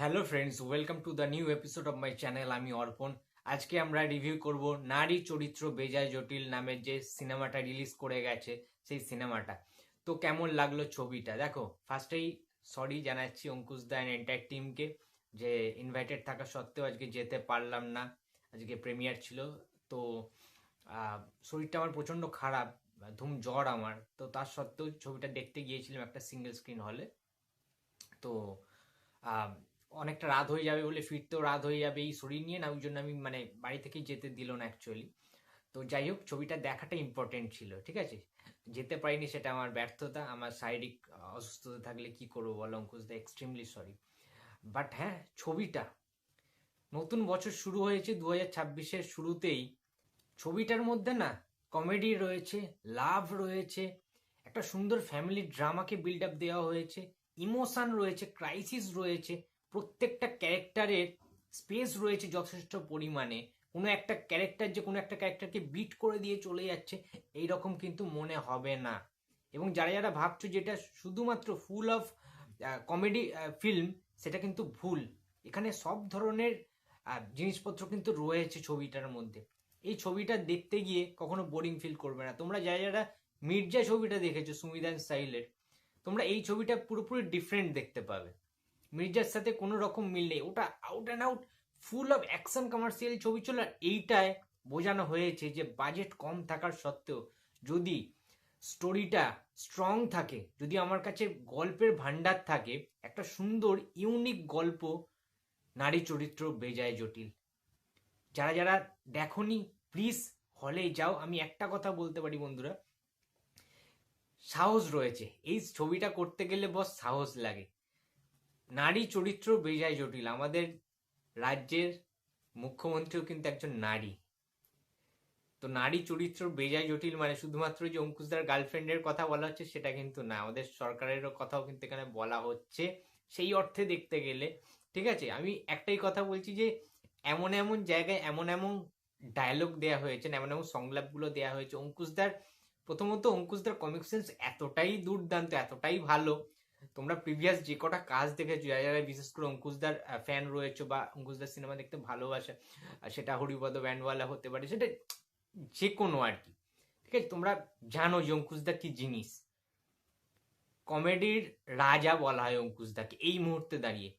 Hello friends welcome to the new episode of my channel আমি অর্পণ আজকে আমরা review করব নারী চরিত্র বেজায় জটিল নামের যে সিনেমাটা রিলিজ করে গেছে, সেই সিনেমাটা। তো কেমন লাগল ছবিটা? দেখো ফার্স্টেই সরি জানাচ্ছি অঙ্কুশ দা অ্যান্ড এন্টার টিমকে যে ইনভাইটেড থাকা সত্ত্বেও আজকে যেতে পারলাম না। আজকে প্রিমিয়ার ছিল। তো শরীরটা আমার প্রচণ্ড খারাপ, ধুম জ্বর আমার। তো তার সত্ত্বেও ছবিটা দেখতে গিয়েছিলাম একটা সিঙ্গেল স্ক্রিন হলে তো অনেকটা রাত হয়ে যাবে বলে ফিরতেও রাত হয়ে যাবে এই শরীর নিয়ে, না, ওই জন্য আমি মানে বাড়ি থেকেই যেতে দিল না অ্যাকচুয়ালি তো যাই হোক, ছবিটা দেখাটা ইম্পর্টেন্ট ছিল, ঠিক আছে? যেতে পারিনি সেটা আমার ব্যর্থতা, আমার শারীরিক অসুস্থতা থাকলে কি করব বলো, অঙ্কুশ দা এক্সট্রিমলি সরি বাট হ্যাঁ ছবিটা, নতুন বছর শুরু হয়েছে দু হাজার শুরুতেই। ছবিটার মধ্যে না কমেডি রয়েছে লাভ রয়েছে, একটা সুন্দর ফ্যামিলি ড্রামাকে বিল্ড আপ দেওয়া হয়েছে ইমোশান রয়েছে ক্রাইসিস রয়েছে প্রত্যেকটা ক্যারেক্টারের স্পেস রয়েছে যথেষ্ট পরিমাণে। কোনো একটা ক্যারেক্টার যে কোনো একটা ক্যারেক্টারকে বিট করে দিয়ে চলে যাচ্ছে এই রকম কিন্তু মনে হবে না। এবং যারা যারা ভাবছ যেটা শুধুমাত্র ফুল অফ কমেডি ফিল্ম, সেটা কিন্তু ভুল। এখানে সব ধরনের জিনিসপত্র কিন্তু রয়েছে ছবিটার মধ্যে। এই ছবিটা দেখতে গিয়ে কখনো বোরিং ফিল করবে না। তোমরা যারা যারা মির্জা ছবিটা দেখেছ সুমিদান সাইলের তোমরা এই ছবিটা পুরোপুরি ডিফারেন্ট দেখতে পাবে। মির্জার সাথে কোনো রকম মিল নেই। ওটা out and out full of action commercial ছবি ছিল আর এইটায় বোঝানো হয়েছে যে বাজেট কম থাকার সত্ত্বেও যদি স্টোরিটা স্ট্রং থাকে, যদি আমার কাছে গল্পের ভান্ডার থাকে, একটা সুন্দর ইউনিক গল্প নারী চরিত্র বেজায় জটিল। যারা যারা দেখনি প্লিজ হলে যাও। আমি একটা কথা বলতে পারি বন্ধুরা, সাহস রয়েছে। এই ছবিটা করতে গেলে বস সাহস লাগে। নারী চরিত্র বেজায় জটিল। আমাদের রাজ্যের মুখ্যমন্ত্রীও কিন্তু একজন নারী। তো নারী চরিত্র বেজায় জটিল মানে শুধুমাত্র যে অঙ্কুশদার গার্লফ্রেন্ডের কথা বলা হচ্ছে সেটা কিন্তু না। আমাদের সরকারেরও কথাও কিন্তু এখানে বলা হচ্ছে। সেই অর্থে দেখতে গেলে, ঠিক আছে? আমি একটাই কথা বলছি যে, এমন এমন জায়গায় এমন এমন ডায়লগ দেয়া হয়েছে, এমন এমন সংলাপগুলো দেয়া হয়েছে। অঙ্কুশদার, প্রথমত অঙ্কুশদার কমিক সেন্স এতটাই দুর্দান্ত, এতটাই ভালো তোমরা প্রিভিয়াস যে কটা কাজ দেখেছ, যারা যারা বিশেষ করে অঙ্কুশদার ফ্যান রয়েছে বা অঙ্কুশদার সিনেমা দেখতে ভালোবাসে সেটা হরিপদ ব্যান্ডওয়ালা হতে পারে, সেটা যে কোনো আর কি। ঠিক আছে? তোমরা জানো যে অঙ্কুশদা কি জিনিস। কমেডির রাজা বলা হয় অঙ্কুশদাকে এই মুহূর্তে দাঁড়িয়ে।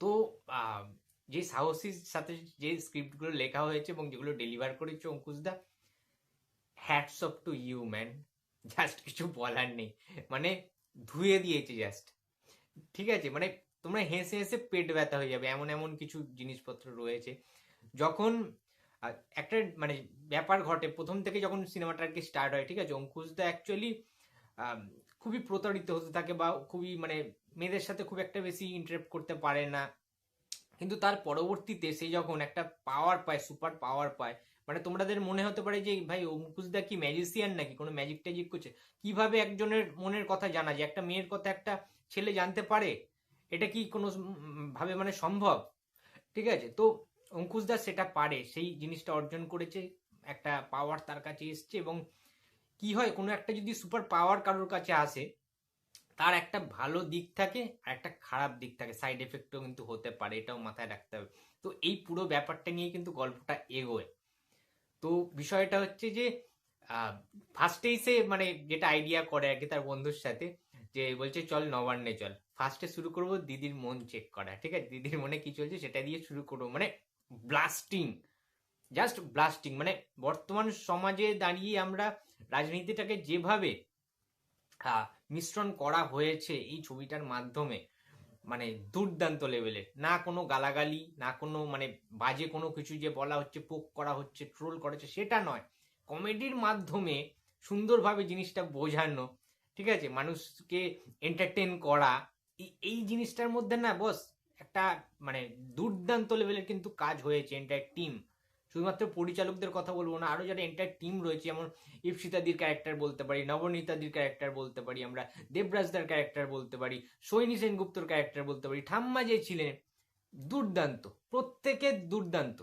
তো যে সাহসীর সাথে যে স্ক্রিপ্টগুলো লেখা হয়েছে এবং যেগুলো ডেলিভার করেছে অঙ্কুশদা hats off to you man just কিছু বলার নেই। মানে ধুয়ে দিয়েছে জাস্ট ঠিক আছে? মানে তোমরা হেসে হেসে পেট ব্যথা হয়ে যাবে, এমন এমন কিছু জিনিসপত্র রয়েছে। যখন একটা মানে ব্যাপার ঘটে, প্রথম থেকে যখন সিনেমাটা আর কি স্টার্ট হয়, ঠিক আছে? অঙ্কুশ অঙ্কুশদা অ্যাকচুয়ালি খুবই প্রতারিত হতে থাকে বা খুবই মানে মেয়েদের সাথে খুব একটা বেশি ইন্টারেক্ট করতে পারে না। কিন্তু তার পরবর্তীতে সে যখন একটা পাওয়ার পায় সুপার পাওয়ার পায় মানে তোমাদের মনে হতে পারে যে, ভাই অঙ্কুশদা কি ম্যাজিসিয়ান নাকি? কোনো ম্যাজিক ট্যাজিক করছে? কীভাবে একজনের মনের কথা জানা যায়? একটা মেয়ের কথা একটা ছেলে জানতে পারে? এটা কি কোনো ভাবে মানে সম্ভব? ঠিক আছে? তো অঙ্কুশদা সেটা পারে। সেই জিনিসটা অর্জন করেছে, একটা পাওয়ার তার কাছে এসছে এবং কি হয়? কোনো একটা যদি সুপার পাওয়ার কারোর কাছে আসে তার একটা ভালো দিক থাকে আর একটা খারাপ দিক থাকে। সাইড এফেক্টও কিন্তু হতে পারে, এটাও মাথায় রাখতে হবে। তো এই পুরো ব্যাপারটা নিয়ে কিন্তু গল্পটা এগোয়। তো বিষয়টা হচ্ছে যে ফার্স্টেই সে মানে যেটা আইডিয়া করে আর কি তার বন্ধুর সাথে যে, বলছে, চল নবান্নে চল। ফার্স্টে শুরু করব দিদির মন চেক করা, ঠিক আছে? দিদির মনে কি চলছে সেটা দিয়ে শুরু করব। মানে ব্লাস্টিং জাস্ট ব্লাস্টিং মানে বর্তমান সমাজে দাঁড়িয়ে আমরা রাজনীতিটাকে যেভাবে মিশ্রণ করা হয়েছে এই ছবিটার মাধ্যমে। মানে দুর্দান্ত লেভেলের না কোনো গালাগালি, না কোনো মানে বাজে কোনো কিছু যে বলা হচ্ছে, পোক করা হচ্ছে ট্রোল করা হচ্ছে, সেটা নয়। কমেডির মাধ্যমে সুন্দরভাবে জিনিসটা বোঝানো, ঠিক আছে? মানুষকে এন্টারটেন করা, এই- জিনিসটার মধ্যে না বস একটা মানে দুর্দান্ত লেভেলের কিন্তু কাজ হয়েছে এন্টার টিম শুধুমাত্র পরিচালকদের কথা বলব না আরও যারা এন্টার টিম রয়েছে, যেমন ইপসিতাদির ক্যারেক্টার বলতে পারি, নবনীতাদির ক্যারেক্টার বলতে পারি, আমরা দেবরাজদার ক্যারেক্টার বলতে পারি, সৈনী সেনগুপ্তর ক্যারেক্টার বলতে পারি, ঠাম্মা যে ছিলেন, দুর্দান্ত, প্রত্যেকের দুর্দান্ত।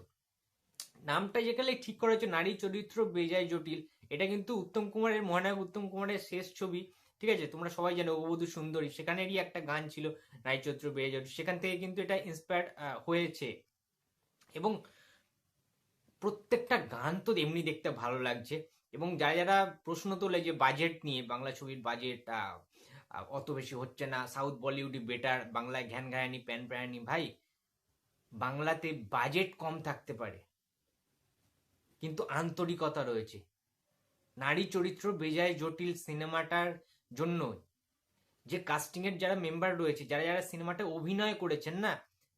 নামটা যেখানে ঠিক করা হয়েছে, নারী চরিত্র বেজায় জটিল, এটা কিন্তু উত্তম কুমারের, মহানায়ক উত্তম কুমারের শেষ ছবি, ঠিক আছে? তোমরা সবাই জানো, অবধূ সুন্দরী, সেখানেরই একটা গান ছিল নারীচরিত্র বেড়ে জটিল, সেখান থেকে কিন্তু এটা ইন্সপায়ার হয়েছে। এবং প্রত্যেকটা গান তো এমনি দেখতে ভালো লাগছে। এবং যারা যারা প্রশ্ন তোলে যে বাজেট নিয়ে, বাংলা ছবির বাজেট অত বেশি হচ্ছে না সাউথ বলিউডই বেটার বাংলায় ঘ্যান ঘায়ানি প্যান প্যানি ভাই, বাংলাতে বাজেট কম থাকতে পারে। কিন্তু আন্তরিকতা রয়েছে। নারী চরিত্র বেজায় জটিল সিনেমাটার জন্য, যে কাস্টিং এর যারা মেম্বার রয়েছে, যারা যারা সিনেমাটা অভিনয় করেছেন না,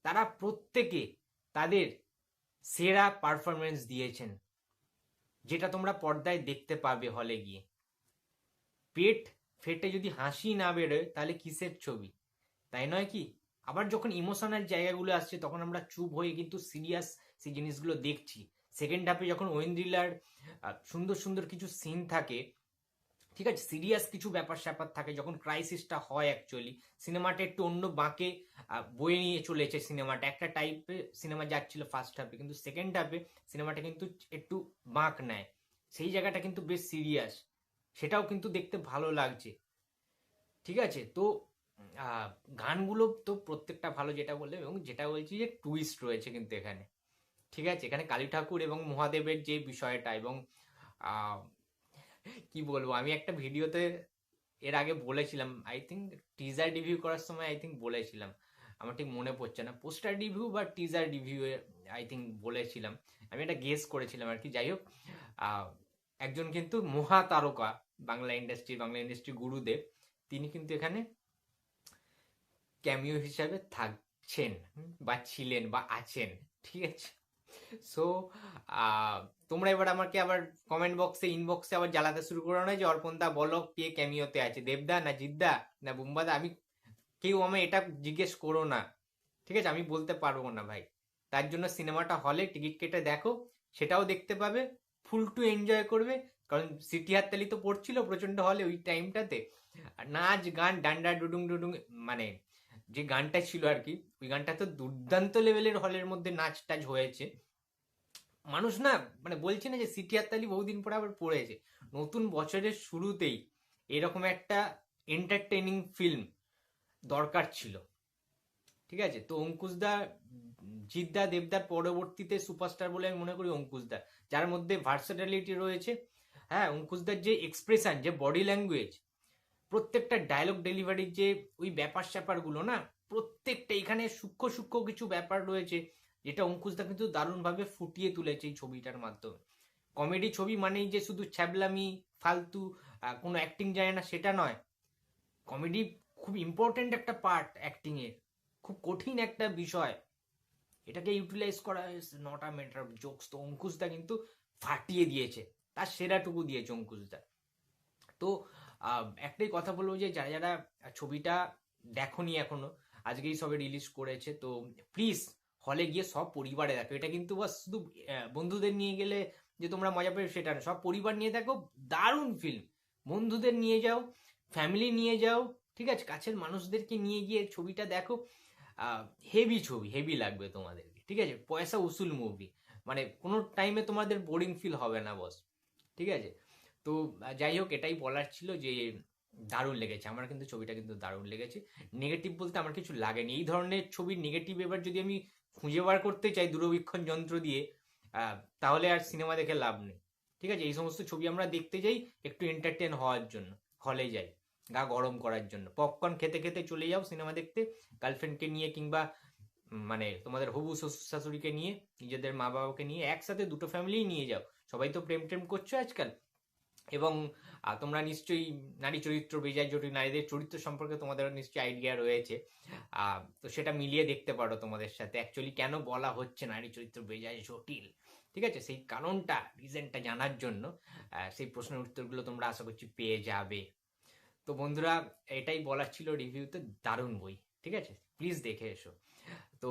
তারা প্রত্যেকে তাদের সেরা পারফরমেন্স দিয়েছেন, যেটা তোমরা পর্দায় দেখতে পাবে হলে গিয়ে। পেট ফেটে যদি হাসি না বেরোয়, তাহলে কিসের ছবি? তাই নয় কি? আবার যখন ইমোশনাল জায়গাগুলো আসছে, তখন আমরা চুপ হয়ে কিন্তু সিরিয়াস সেই জিনিসগুলো দেখছি। সেকেন্ড হাফে যখন ওয়েন্দ্রিলার সুন্দর সুন্দর কিছু সিন থাকে ঠিক আছে? সিরিয়াস কিছু ব্যাপার স্যাপার থাকে, যখন ক্রাইসিসটা হয় অ্যাকচুয়ালি সিনেমাটা একটু অন্য বাঁকে বয়ে নিয়ে চলেছে সিনেমাটা একটা টাইপে সিনেমা যাচ্ছিল ফার্স্ট হাফে কিন্তু সেকেন্ড হাফে সিনেমাটা কিন্তু একটু বাঁক নেয়। সেই জায়গাটা কিন্তু বেশ সিরিয়াস সেটাও কিন্তু দেখতে ভালো লাগছে। ঠিক আছে? তো গানগুলো তো প্রত্যেকটা ভালো যেটা বললে এবং যেটা বলছি যে টুইস্ট রয়েছে কিন্তু এখানে। ঠিক আছে? এখানে কালী ঠাকুর এবং মহাদেবের যে বিষয়টা এবং কি বলব? আমি একটা ভিডিওতে এর আগে বলেছিলাম আই থিঙ্ক টিজার রিভিউ করার সময় আই থিঙ্ক বলেছিলাম। আমার ঠিক মনে পড়ছে না। পোস্টার রিভিউ বা টিজার রিভিউ আই থিঙ্ক বলেছিলাম। আমি এটা গেস করেছিলাম আর কি। যাই হোক একজন কিন্তু মহা তারকা বাংলা ইন্ডাস্ট্রি বাংলা ইন্ডাস্ট্রি গুরুদেব। তিনি কিন্তু এখানে ক্যামিও হিসাবে থাকছেন বা ছিলেন বা আছেন। ঠিক আছে? সো তোমরা এবার আমাকে আবার কমেন্ট বক্সে ইনবক্সে আবার জ্বালাতে শুরু করো না, যে অর্পণদা বলো কে ক্যামিওতে আছে, দেবদা না জিদ্দা না বুম্বাদা? আমি কেউ আমায় এটা জিজ্ঞেস করো না, ঠিক আছে? আমি বলতে পারব না ভাই। তার জন্য সিনেমাটা হলে টিকিট কেটে দেখো, সেটাও দেখতে পাবে ফুল টু এনজয় করবে, কারণ সিটি হাততালি তো পড়ছিল প্রচণ্ড হলে ওই টাইমটাতে নাচ, গান, ডান্ডা, ডুডুং ডুডুং মানে যে গানটা ছিল আর কি ওই গানটা তো দুর্দান্ত লেভেলের হলের মধ্যে নাচ টাচ হয়েছে। মানুষ না মানে বলছে না যে সিটি হাততালি বহুদিন পরে আবার পড়েছে। নতুন বছরের শুরুতেই এরকম একটা এন্টারটেনিং ফিল্ম দরকার ছিল। ঠিক আছে? তো অঙ্কুশদা জিদ্দা দেবদার পরবর্তীতে সুপারস্টার বলে আমি মনে করি অঙ্কুশদা যার মধ্যে ভার্সেটালিটি রয়েছে। হ্যাঁ অঙ্কুশদার যে এক্সপ্রেশন যে বডি ল্যাঙ্গুয়েজ প্রত্যেকটা ডায়লগ ডেলিভারির যে ওই ব্যাপার স্যাপারগুলো না প্রত্যেকটা, এখানে সূক্ষ্ম সূক্ষ্ম কিছু ব্যাপার রয়েছে, যেটা অঙ্কুশদা কিন্তু দারুণভাবে ফুটিয়ে তুলেছে এই ছবিটার মাধ্যমে। কমেডি ছবি মানেই যে শুধু ছ্যাবলামি, ফালতু কোনো অ্যাক্টিং যায় না, সেটা নয়। কমেডি খুব ইম্পর্টেন্ট একটা পার্ট অ্যাক্টিং এর। খুব কঠিন একটা বিষয়। এটাকে ইউটিলাইজ করা not a matter of jokes তো অঙ্কুশদা কিন্তু ফাটিয়ে দিয়েছে, তার সেরাটুকু দিয়েছে অঙ্কুশদা। তো একটাই কথা বলব যে যারা যারা ছবিটা দেখনি এখনও আজকেই সবে রিলিজ করেছে, তো প্লিজ হলে গিয়ে সব পরিবারে দেখো। এটা কিন্তু বাস শুধু বন্ধুদের নিয়ে গেলে যে তোমরা মজা পাবে সেটা না। সব পরিবার নিয়ে দেখো, দারুণ ফিল্ম বন্ধুদের নিয়ে যাও ফ্যামিলি নিয়ে যাও, ঠিক আছে? কাছের মানুষদেরকে নিয়ে গিয়ে ছবিটা দেখো। হেভি ছবি হেভি লাগবে তোমাদেরকে, ঠিক আছে? পয়সা উসুল মুভি মানে কোনো টাইমে তোমাদের বোরিং ফিল হবে না বস ঠিক আছে? তো যাই হোক, এটাই বলার ছিল যে দারুণ লেগেছে। আমার কিন্তু ছবিটা কিন্তু দারুণ লেগেছে। নেগেটিভ বলতে আমার কিছু লাগেনি। এই ধরনের ছবির নেগেটিভ এবার যদি আমি খুঁজে বার করতে চাই দূরবীক্ষণ যন্ত্র দিয়ে তাহলে আর সিনেমা দেখে লাভ নেই। ঠিক আছে? এই সমস্ত ছবি আমরা দেখতে যাই একটু এন্টারটেন হওয়ার জন্য হলে যাই, গা গরম করার জন্য। পপকর্ন খেতে খেতে চলে যাও সিনেমা দেখতে। গার্লফ্রেন্ডকে নিয়ে কিংবা মানে তোমাদের হবু শ্বশুর শাশুড়িকে নিয়ে, নিজেদের মা বাবাকে নিয়ে একসাথে দুটো ফ্যামিলি নিয়ে যাও। সবাই তো প্রেম টেম করছ আজকাল। এবং তোমরা নিশ্চয়ই নারী চরিত্র, বেজায় জটিল নারীদের চরিত্র সম্পর্কে তোমাদের নিশ্চয়ই আইডিয়া রয়েছে। তো সেটা মিলিয়ে দেখতে পারো তোমাদের সাথে। অ্যাকচুয়ালি কেন বলা হচ্ছে নারী চরিত্র, বেজায় জটিল? ঠিক আছে? সেই কারণটা রিজনটা জানার জন্য সেই প্রশ্নের উত্তরগুলো তোমরা আশা করছি পেয়ে যাবে। তো বন্ধুরা, এটাই বলার ছিল রিভিউতে দারুণ বই। ঠিক আছে? প্লিজ দেখে এসো। তো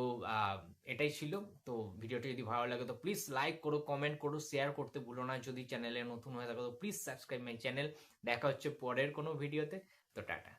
এটাই ছিল। তো, ভিডিওটি যদি ভালো লাগে, তো প্লিজ লাইক করো কমেন্ট করো শেয়ার করতে ভুলো না। যদি চ্যানেলে নতুন হয়ে থাকো, তো প্লিজ সাবস্ক্রাইব মাই চ্যানেল দেখা হচ্ছে পরের কোনো ভিডিওতে তো টাটা।